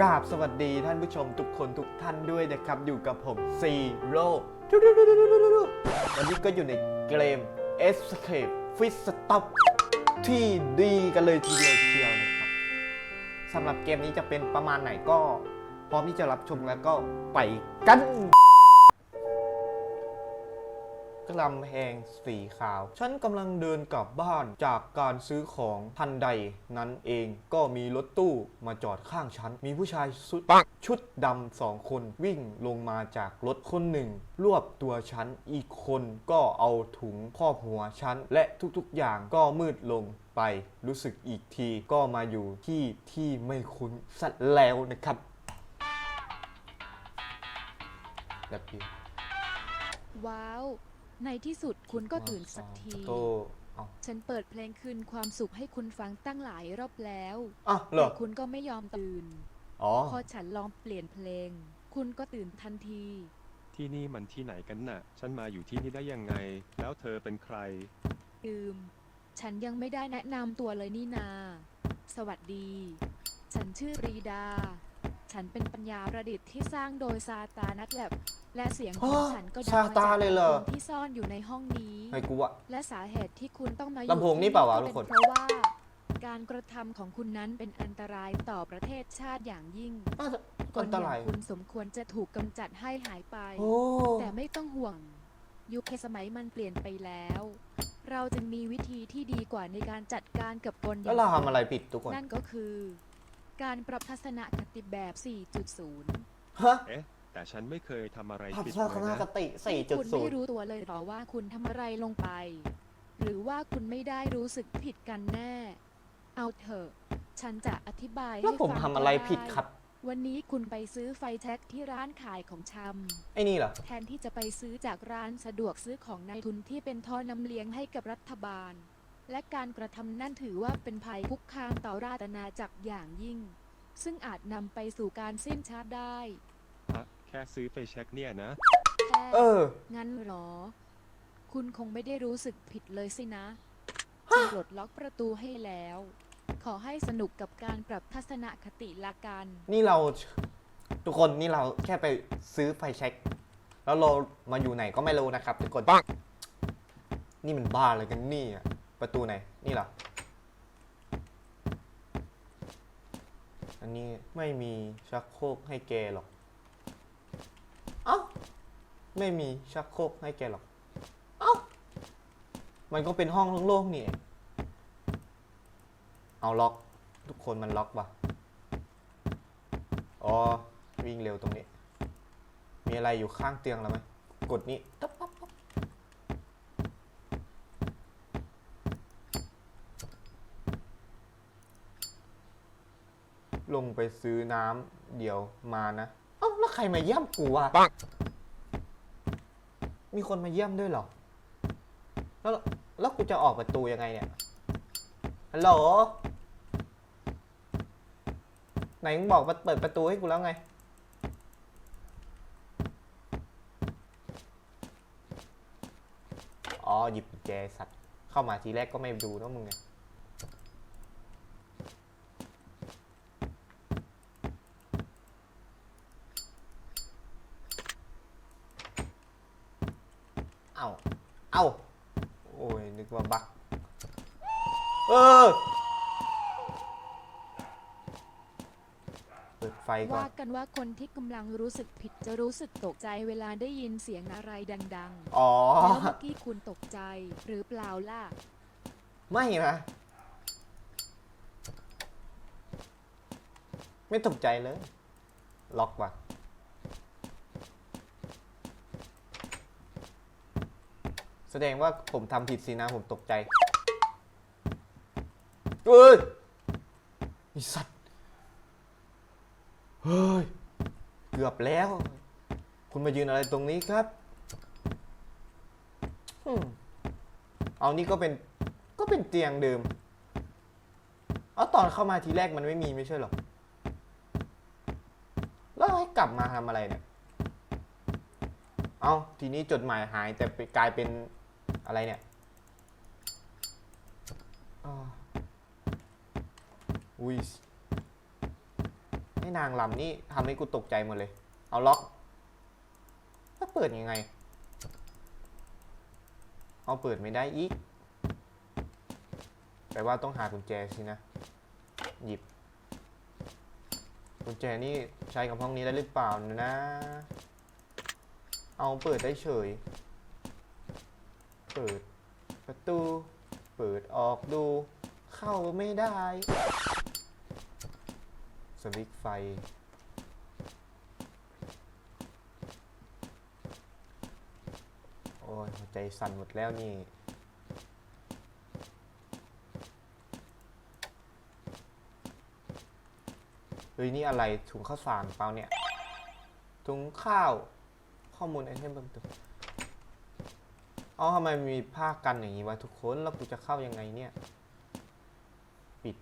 กราบสวัสดีท่านผู้ชมทุกคนทุกท่านด้วยนะครับ อยู่กับผมซีโร่วันนี้ก็อยู่ในเกม Escape Fit Stop ที่ดีกันเลยทีเดียวเชียวนะครับสำหรับเกมนี้จะเป็นประมาณไหนก็ พร้อมที่จะรับชมแล้วก็ไปกัน กลำแพงสีขาว ฉันกำลังเดินกลับบ้านจากการซื้อของทันใดนั้นเองก็มีรถตู้มาจอดข้างฉัน มีผู้ชายชุดชุดดำสองคนวิ่งลงมาจากรถคนหนึ่ง รวบตัวฉัน อีกคนก็เอาถุงครอบหัวฉัน และทุกๆอย่างก็มืดลงไป รู้สึกอีกทีก็มาอยู่ที่ที่ไม่คุ้นสัตว์แล้วนะครับแบบนี้ว้าว ในที่สุดคุณก็ตื่นสักทีโตเอาฉันเปิดเพลงคืนความสุขให้คุณฟังตั้งหลายรอบแล้วอะเหรแต่อคุณก็ไม่ยอมตื่น อ๋อพอฉันลองเปลี่ยนเพลง คุณก็ตื่นทันที ที่นี่มันที่ไหนกันน่ะ ฉันมาอยู่ที่นี่ได้ยังไง แล้วเธอเป็นใคร อืม ฉันยังไม่ได้แนะนำตัวเลยนี่นา สวัสดี ฉันชื่อปรีดา ฉันเป็นปัญญาประดิษฐ์ที่สร้างโดยซาตานักแลบ และเสียงของฮะฉันก็ดัซางมาตาจากเลยเหรอลำโพงที่ซ่อนอยู่ในห้องนี้ให้กูอะ และสาเหตุที่คุณต้องมาอยู่ลำโพงนี่เปล่าวะที่ทุกคน เพราะว่า การกระทำของคุณนั้นเป็นอันตรายต่อประเทศชาติอย่างยิ่งน่าจะคอันนอตย่างรายคุณสมควรจะถูกกำจัดให้หายไป โอ้แต่ไม่ต้องห่วง ยุคสมัยมันเปลี่ยนไปแล้ว เราจึงมีวิธีที่ดีกว่าในการจัดการกับคนอย่าแล้วงเราทำคุณอะไรผิดทุกคนนั่นก็คือ การปรับทัศนคติแบบ 4.0 ฮะ เอ๊ะ แต่ฉันไม่เคยทำอะไรผับผิดสร้างเลคยณะนะกติที่คุณไม่4.0 รู้ตัวเลยหรอว่าคุณทำอะไรลงไป หรือว่าคุณไม่ได้รู้สึกผิดกันแน่ เอาเถอะ ฉันจะอธิบายแล้วให้ผมฟังทำอะไรก็ด้ผิดครับ วันนี้คุณไปซื้อไฟแท็กที่ร้านขายของชำ ไอ้นี่เหรอ แทนที่จะไปซื้อจากร้านสะดวกซื้อของนายทุนที่เป็นท่อนำเลี้ยงให้กับรัฐบาล และการกระทำนั่นถือว่าเป็นภัยคุกคามต่อราชอาณาจักรอย่างยิ่ง ซึ่งอาจนำไปสู่การสิ้นชาติได้ฮะแค่ซื้อไปเช็คเนี่ยนะแค่เออ งั้นเหรอ คุณคงไม่ได้รู้สึกผิดเลยสินะฉันปลดล็อกประตูให้แล้ว ขอให้สนุกกับการปรับทัศนคติละกัน นี่เราทุกคนนี่เราแค่ไปซื้อไฟแช็กแล้วเรามาอยู่ไหนก็ไม่รู้นะครับทุกคนนี่มันบ้าอะไรกันนี่อะประตูไหน นี่เหรอ อันนี้ไม่มีชักโครกให้แกหรอกเอ้า ไม่มีชักโครกให้แกหรอก เอ้า มันก็เป็นห้องโล่งๆนี่ เอาล็อก ทุกคนมันล็อกปะอ๋อ วิ่งเร็วตรงนี้ มีอะไรอยู่ข้างเตียงแล้วไหม กดนี้ต๊บปั๊บปั๊บลงไปซื้อน้ำเดี๋ยวมานะ เอ้า แล้วใครมาเยี่ยมกูอะปัง มีคนมาเยี่ยมด้วยเหรอ แล้วแล้วกูจะออกประตูยังไงเนี่ย ฮัลโหล ไหนมึงบอกมาเปิดประตูให้กูแล้วไง อ๋อหยิบแจสัตว์เข้ามาทีแรกก็ไม่ดูนะมึงไง เอ้า เอ้า โอ้ย นึกว่าบัก เออ เปิดไฟก่อว่านกันว่าคนที่กำลังรู้สึกผิดจะรู้สึกตกใจเวลาได้ยินเสียงอะไรดังอ๋อ ๆแล้วเมื่อกี้คุณตกใจหรือเปล่าล่ะ ไม่นะ ไม่ตกใจเลย ล็อกว่ะ แสดงว่าผมทำผิดสินะผมตกใจเอ้ยไอสัตว์ เฮ้ย เกือบแล้ว คุณมายืนอะไรตรงนี้ครับอเอานี่ก็เป็น ก็เป็นเตียงเดิม เอาตอนเข้ามาทีแรกมันไม่มีไม่ใช่หรอ แล้วให้กลับมาทำอะไรเนี่ย เอาทีนี้จดหมายหายแต่กลายเป็น อะไรเนี่ยอุ้ยให้นางลำนี่ทำให้กูตกใจหมดเลย เอาล็อกแล้วเปิดยังไง เอาเปิดไม่ได้อีกแปลว่าต้องหากุญแจสินะ หยิบ กุญแจนี่ใช้กับห้องนี้ได้หรือเปล่านะ เอาเปิดได้เฉย เปิดประตู เปิดออกดู เข้าไม่ได้ สวิตช์ไฟ โอ้ยหัวใจสั่นหมดแล้วนี่เฮ้ยนี่อะไรถุงข้าวสารเปล่าเนี่ยถุงข้าวข้อมูลไอเทมเพิ่มเติม อ๋อทำไมมีผ้ากันอย่างนี้วะทุกคนแล้วกูจะเข้ายังไงเนี่ย ปิด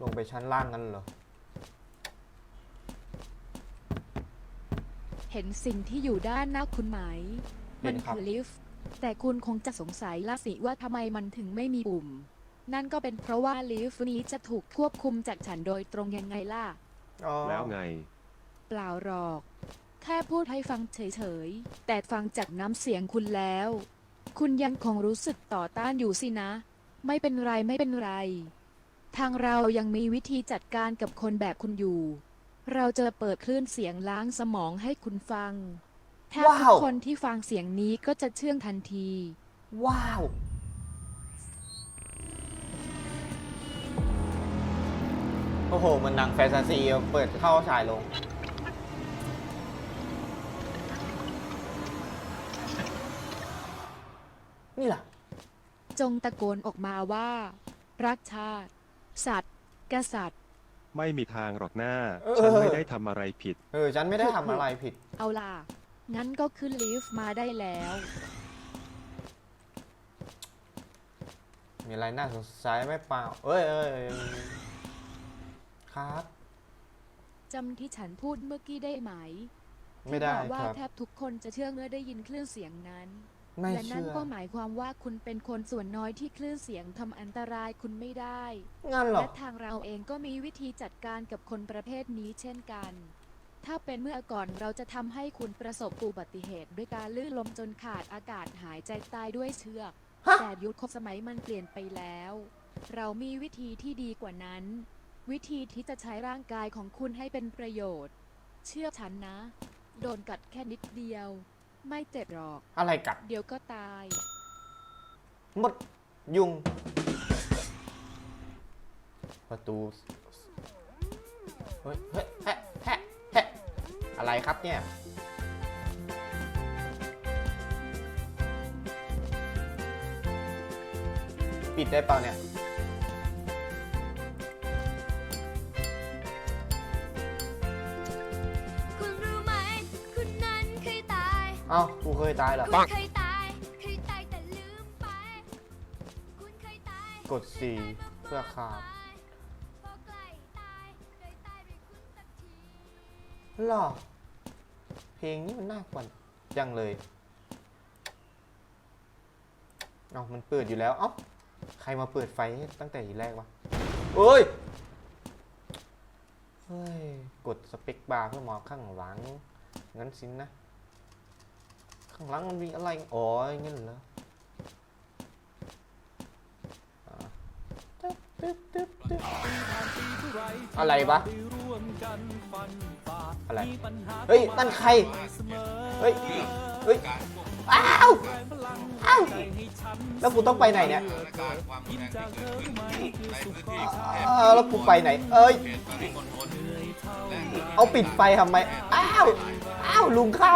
ลงไปชั้นล่างกันเหรอ เห็นสิ่งที่อยู่ด้านหน้าคุณไหม เห็มันนครับ คือลิฟต์แต่คุณคงจะสงสัยละสิว่าทำไมมันถึงไม่มีปุ่ม นั่นก็เป็นเพราะว่าลิฟต์นี้จะถูกควบคุมจากฉันโดยตรงยังไงล่ะ อ๋อแล้วไง เปล่าหรอก แค่พูดให้ฟังเฉยๆ แต่ฟังจากน้ำเสียงคุณแล้ว คุณยังคงรู้สึกต่อต้านอยู่สินะ ไม่เป็นไรไม่เป็นไร ทางเรายังมีวิธีจัดการกับคนแบบคุณอยู่ เราจะเปิดคลื่นเสียงล้างสมองให้คุณฟัง แทบทุว้ากวคนที่ฟังเสียงนี้ก็จะเชื่องทันที ว้าว โอ้โห มันหนังแฟนตาซีเปิดเข้าฉายลง นี่แหละจงตะโกนออกมาว่า รักชาติ สัตว์ กษัตริย์ ไม่มีทางหรอกหน้า เออ ฉันไม่ได้ทำอะไรผิด เออ ฉันไม่ได้ทำอะไรผิด เอาล่ะ งั้นก็ขึ้นลิฟต์มาได้แล้ว มีอะไรน่าสงสัยไหมเปล่า เอ้ยเอ้ยเอ้ยครับ จำที่ฉันพูดเมื่อกี้ได้ไหมไม่ได้ที่บอกว่าครับ แทบทุกคนจะเชื่อเมื่อได้ยินคลื่นเสียงนั้น ไม่และนั่นเชื่อ ก็หมายความว่าคุณเป็นคนส่วนน้อยที่คลื่นเสียงทำอันตรายคุณไม่ได้ งั้นเหรอ และทางเราเองก็มีวิธีจัดการกับคนประเภทนี้เช่นกัน ถ้าเป็นเมื่อก่อนเราจะทำให้คุณประสบอุบัติเหตุ ด้วยการลื่นลมจนขาดอากาศหายใจตายด้วยเชือก ฮะ แต่ยุคสมัยมันเปลี่ยนไปแล้ว เรามีวิธีที่ดีกว่านั้น วิธีที่จะใช้ร่างกายของคุณให้เป็นประโยชน์ เชื่อฉันนะ โดนกัดแค่นิดเดียว ไม่เจ็บหรอก อะไรกัด เดี๋ยวก็ตายหมดยุง ประตู เฮ้ยเฮ้ยแฮะแฮะแฮะอะไรครับเนี่ย ปิดได้เปล่าเนี่ย เอ้ากูเคยตายเหรอคุณเคยตายเคยตายแต่ลืมไปคุณเคยตายกดสี่เพื่อขาบพอใกล้ตายเคยตายด้วยคุณสักทีหรอเพลงนี้มันน่ากวนจังเลยเอ้ามันเปิดอยู่แล้วเอ้าใครมาเปิดไฟให้ตั้งแต่ทีแรกวะเอ้ยเฮ้ย กดสเปคบาร์เพื่อมองข้างหลัง งั้นสินนะ ข้างหลังมันมีอะไร อ๋ออย่างงั้นเหรออะไรวะอะไร เฮ้ย นั่นใคร เฮ้ย เฮ้ย อ้าว อ้าว แล้วกูต้องไปไหนเนี่ยแล้วกูไปไหน เอ้ย เอาปิดไฟทำไม อ้าว อ้าว ลุงค่า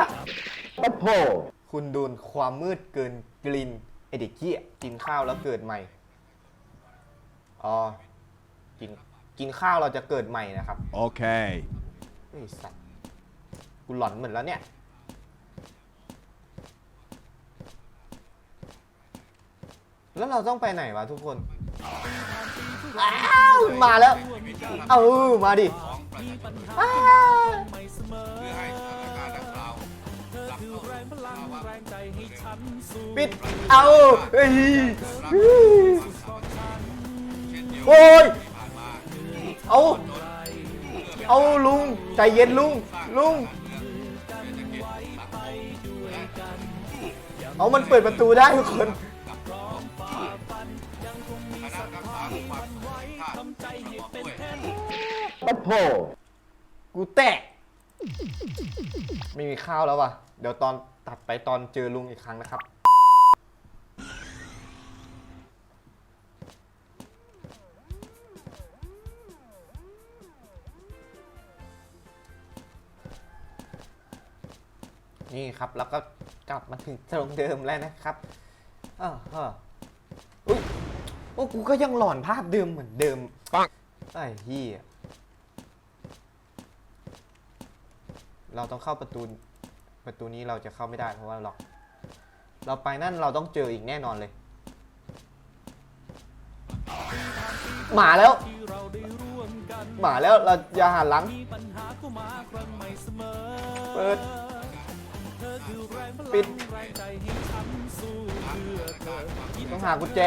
คุณโดนความมืดเกินกลินไอเด็กเกี้ยกินข้าวแล้วเกิดใหม่ อ๋อ กิน กินข้าวเราจะเกิดใหม่นะครับ Okay. ไอ้สัตว์กูหลอนเหมือนแล้วเนี่ย แล้วเราต้องไปไหนวะทุกคน อ้าว มาแล้ว เอามาดิอ้าว ปิด เอาเฮ้ยโอ้ย เอาเอาลุง ใจเย็นลุง ลุง เอามันเปิดประตูได้ทุกคนปัดโพกูแตก ไม่มีข้าวแล้วว่ะ เดี๋ยวตอน ตัดไปตอนเจอลุงอีกครั้งนะครับ นี่ครับแล้วก็กลับมาถึงตรงเดิมแล้วนะครับเออเอออุ้ยโอ้กูก็ยังหลอนภาพเดิมเหมือนเดิมปังไอ้เฮียเราต้องเข้าประตู ประตูนี้เราจะเข้าไม่ได้เพราะว่าล็อก เราไปนั่นเราต้องเจออีกแน่นอนเลย หมาแล้วหมาแล้วเราอย่าหันหลัง เปิด ปิด ต้องหากุญแจ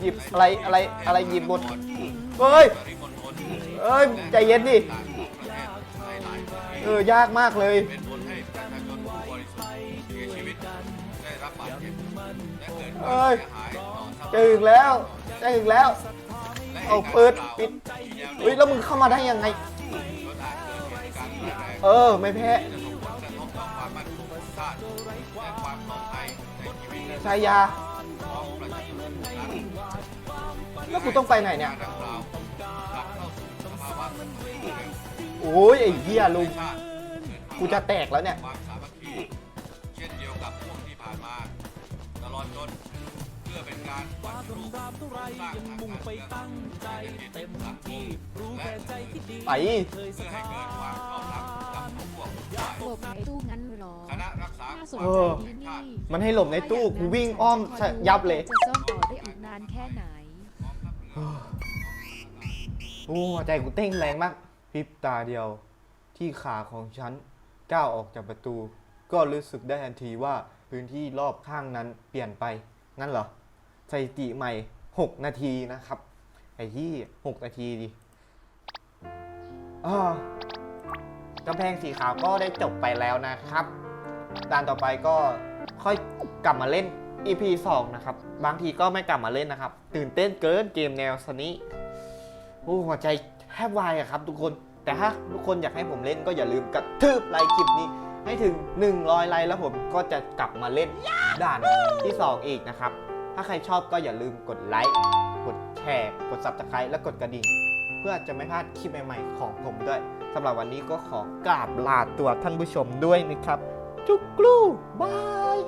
หยิบอะไรอะไรอะไรหยิบหมดเฮ้ยเอ้ย ใจเย็นดิ เออ ยากมากเลย เอ้ยจะถึงแล้วจะถึงแล้ว เอาเปิดปิดเฮ้ยแล้วมึงเข้ามาได้ยังไง เออ ไม่แพ้ชายา แล้วกูต้องไปไหนเนี่ย โอ้ยไอ้เหี้ยลุง กูจะแตกแล้วเนี่ย เพื่อเป็นการวัดรูปสร้างทางมุ่งไปตั้งใจเต็มที่รู้แก่ใจที่ดีไปเพื่อให้เกิดความชอบธรรมกับพวกฝ่ายหลบในตู้งั้นเหรอคณะรักษาน่าสคนวามใจเออดีนี่มันให้หลบในตู้กูวิ่งอ้อมยับเลย จะซ่อมต่อได้อีกนานแค่ไหน โอ้หัวใจกูเต้นแรงมากพริบตาเดียว ที่ขาของฉันก้าวออกจากประตู ก็รู้สึกได้ทันทีว่าพื้นที่รอบข้างนั้นเปลี่ยนไป นั่นเหรอ สถิติใหม่ 6 นาทีนะครับ ไอ้ที่ 6 นาทีดิกำแพงสีขาวก็ได้จบไปแล้วนะครับด่านต่อไปก็ค่อยกลับมาเล่น EP 2 นะครับ บางทีก็ไม่กลับมาเล่นนะครับ ตื่นเต้นเกินเกมแนวสนี้โอ้หัวใจแทบวายอะครับทุกคนแต่ถ้าทุกคนอยากให้ผมเล่นก็อย่าลืมกระทืบไลค์คลิปนี้ ให้ถึง 100 ไลค์แล้วผมก็จะกลับมาเล่นด่านที่ 2 อีกนะครับ ถ้าใครชอบก็อย่าลืมกดไลค์ กดแชร์ กด subscribe และกดกระดิ่ง เพื่อจะไม่พลาดคลิปใหม่ๆของผมด้วยสำหรับวันนี้ก็ขอกราบลาตัวท่านผู้ชมด้วยนะครับ จุกกลูบาย